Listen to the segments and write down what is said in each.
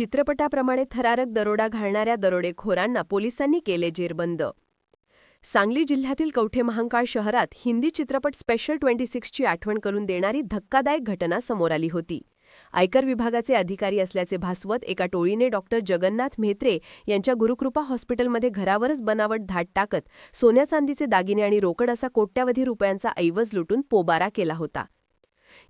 चित्रपटाप्रमाणे थरारक दरोडा घालणाऱ्या दरोडेखोरांना पोलिसांनी केले जेरबंद. सांगली जिल्ह्यातील कवठे महांकाळ शहरात हिंदी चित्रपट स्पेशल ट्वेंटी सिक्सची आठवण करून देणारी धक्कादायक घटना समोर आली होती. आयकर विभागाचे अधिकारी असल्याचे भासवत एका टोळीने डॉक्टर जगन्नाथ म्हेत्रे यांच्या गुरुकृपा हॉस्पिटलमध्ये घरावरच बनावट धाट टाकत सोन्या चांदीचे दागिने आणि रोकड असा कोट्यावधी रुपयांचा ऐवज लुटून पोबारा केला होता.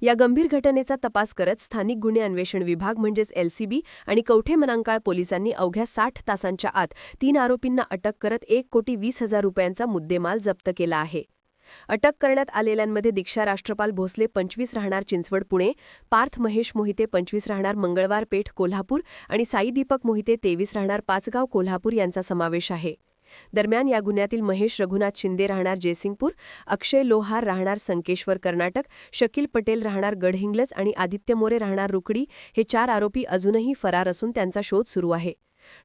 या गंभीर घटनेचा तपास करत स्थानिक गुन्हे अन्वेषण विभाग म्हणजेच एलसीबी आणि कवठे मनांकाळ पोलिसांनी अवघ्या साठ तासांच्या आत तीन आरोपींना अटक करत एक कोटी वीस हजार रुपयांचा मुद्देमाल जप्त केला आहे. अटक करण्यात आलेल्यांमध्ये दीक्षा राष्ट्रपाल भोसले पंचवीस राहणार चिंचवड पुणे पार्थ महेश मोहिते पंचवीस राहणार मंगळवार पेठ कोल्हापूर आणि साई दीपक मोहिते तेवीस राहणार पाचगाव कोल्हापूर यांचा समावेश आहे. दरम्यान या गुन्ह्यातील महेश रघुनाथ शिंदे राहणार जयसिंगपूर अक्षय लोहार राहणार संकेश्वर कर्नाटक शकील पटेल राहणार गडहिंग्लज आणि आदित्य मोरे राहणार रुकडी हे चार आरोपी अजूनही फरार असून त्यांचा शोध सुरू आहे.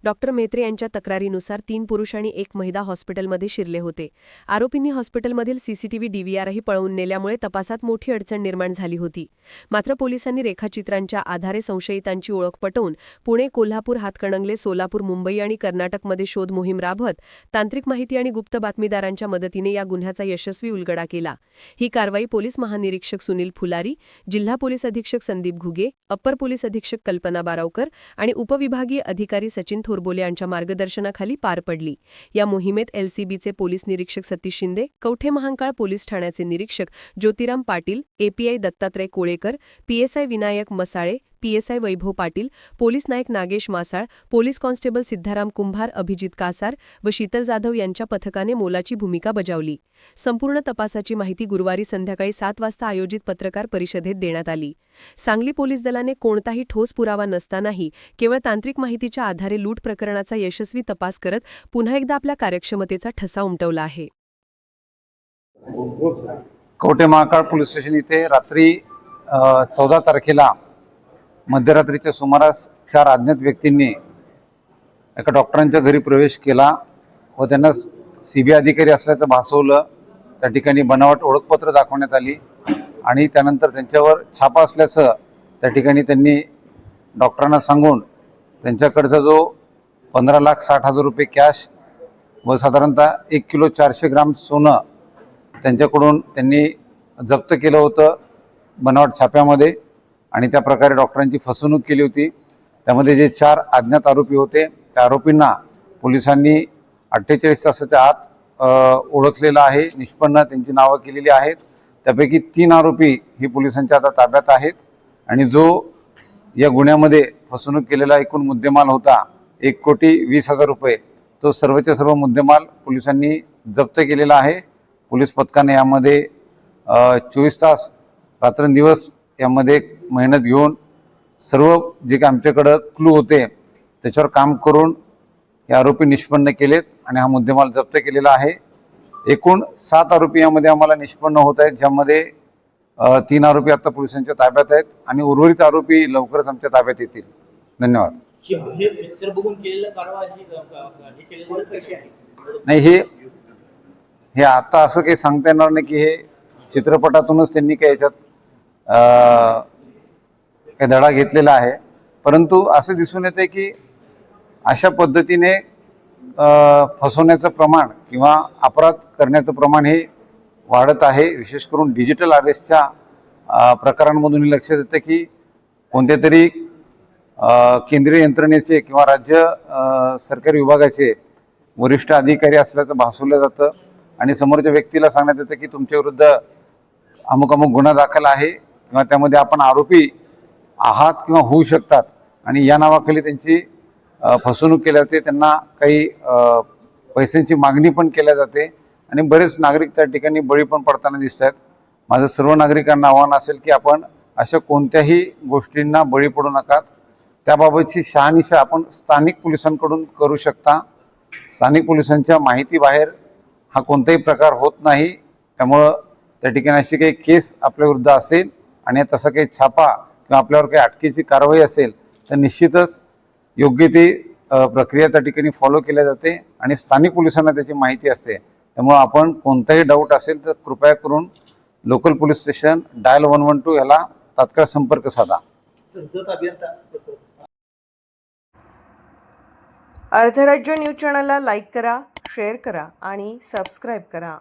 डॉक्टर मेत्रे यांच्या तक्रारीनुसार तीन पुरुष आणि एक महिला हॉस्पिटलमध्ये शिरले होते. आरोपींनी हॉस्पिटलमधील सीसीटीव्ही डीव्हीआरही पळवून नेल्यामुळे तपासात मोठी अडचण निर्माण झाली होती. मात्र पोलिसांनी रेखाचित्रांच्या आधारे संशयितांची ओळख पटवून पुणे कोल्हापूर हातकणंगले सोलापूर मुंबई आणि कर्नाटकमध्ये शोध मोहीम राबवत तांत्रिक माहिती आणि गुप्त बातमीदारांच्या मदतीने या गुन्ह्याचा यशस्वी उलगडा केला. ही कारवाई पोलीस महानिरीक्षक सुनील फुलारी जिल्हा पोलीस अधीक्षक संदीप घुगे अप्पर पोलीस अधीक्षक कल्पना बारावकर आणि उपविभागीय अधिकारी सचिन थोरबोले यांच्या मार्गदर्शनाखाली पार पडली. या मोहिमेत एलसीबीचे पोलीस निरीक्षक सतीश शिंदे कवठे महांकाळ पोलीस ठाण्याचे निरीक्षक Jyotiram Patil API Dattatray Kolekar PSI Vinayak Masale PSI Vaibhav Patil police नायक नागेश मासाळ पोलीस कॉन्स्टेबल सिद्धाराम कुंभार अभिजित कासार व शीतल जाधव यांच्या पथकाने मोलाची भूमिका बजावली. संपूर्ण तपासाची माहिती गुरुवारी संध्याकाळी सात वाजता आयोजित पत्रकार परिषदेत देण्यात आली. सांगली पोलीस दलाने कोणताही ठोस पुरावा नसतानाही केवळ तांत्रिक माहितीच्या आधारे लूट प्रकरणाचा यशस्वी तपास करत पुन्हा एकदा आपल्या कार्यक्षमतेचा ठसा उमटवला आहे. कवटे महाकाळ पोलीस स्टेशन इथे रात्री चौदा तारखेला मध्यरात्रीच्या सुमारास चार अज्ञात व्यक्तींनी एका डॉक्टरांच्या घरी प्रवेश केला व त्यांना सी बी अधिकारी असल्याचं भासवलं. त्या ठिकाणी बनावट ओळखपत्र दाखवण्यात आली आणि त्यानंतर त्यांच्यावर छापा असल्याचं त्या ठिकाणी त्यांनी डॉक्टरांना सांगून त्यांच्याकडचा जो पंधरा लाख साठ हजार रुपये कॅश व साधारणतः एक किलो चारशे ग्राम सोनं त्यांच्याकडून त्यांनी जप्त केलं होतं बनावट छाप्यामध्ये. आणि त्या प्रकारे डॉक्टरांची फसवणूक केली होती. त्यामध्ये जे चार अज्ञात आरोपी होते त्या आरोपींना पोलिसांनी अठ्ठेचाळीस तासाच्या आत ओळखलेलं आहे. निष्पन्न त्यांची नावं केलेली आहेत. त्यापैकी तीन आरोपी ही पोलिसांच्या आता ताब्यात आहेत. आणि जो या गुन्ह्यामध्ये फसवणूक केलेला एकूण मुद्देमाल होता एक कोटी वीस हजार रुपये तो सर्वच्या सर्व मुद्देमाल पोलिसांनी जप्त केलेला आहे. पोलीस पथकाने यामध्ये चोवीस तास रात्रंदिवस यामध्ये मेहनत घेऊन सर्व जे काही आमच्याकडं क्लू होते त्याच्यावर काम करून हे आरोपी निष्पन्न केलेत आणि हा मुद्देमाल जप्त केलेला आहे. एकूण सात आरोपी यामध्ये आम्हाला निष्पन्न होत आहेत ज्यामध्ये तीन आरोपी आता पोलिसांच्या ताब्यात आहेत आणि उर्वरित आरोपी लवकरच आमच्या ताब्यात येतील. धन्यवाद. नाही हे हे आता असं काही सांगता येणार नाही की हे चित्रपटातूनच त्यांनी काही याच्यात धडा घेतलेला आहे. परंतु असं दिसून येते की अशा पद्धतीने फसवण्याचं प्रमाण किंवा अपराध करण्याचं प्रमाण हे वाढत आहे. विशेष करून डिजिटल आदेशच्या प्रकारांमधून हे लक्षात येतं की कोणत्या तरी केंद्रीय यंत्रणेचे किंवा राज्य सरकारी विभागाचे वरिष्ठ अधिकारी असल्याचं भासवलं जातं. आणि समोरच्या व्यक्तीला सांगण्यात येतं की तुमच्याविरुद्ध अमुक अमुक गुन्हा दाखल आहे. किंवा त्यामध्ये आपण आरोपी आहात किंवा होऊ शकतात. आणि या नावाखाली त्यांची फसवणूक केली जाते. त्यांना काही पैशांची मागणी पण केल्या जाते. आणि बरेच नागरिक त्या ठिकाणी बळी पण पडताना दिसत आहेत. माझं सर्व नागरिकांना आव्हान असेल की आपण अशा कोणत्याही गोष्टींना बळी पडू नकात त्याबाबतची शहानिशा आपण स्थानिक पोलिसांकडून करू शकता. स्थानिक पोलिसांच्या माहितीबाहेर हा कोणताही प्रकार होत नाही. त्यामुळं त्या ठिकाणी अशी काही केस आपल्याविरुद्ध असेल आणि तसा काही छापा किंवा आपल्यावर काही अटकेची कारवाई असेल तर निश्चितच योग्य ती प्रक्रिया त्या ठिकाणी फॉलो केल्या जाते आणि स्थानिक पोलिसांना त्याची माहिती असते. त्यामुळं आपण कोणताही डाऊट असेल तर कृपया करून local police station dial one one two याला तात्काळ संपर्क साधा. अर्धराज्य न्यूज चॅनलला लाईक करा शेअर करा आणि सबस्क्राईब करा.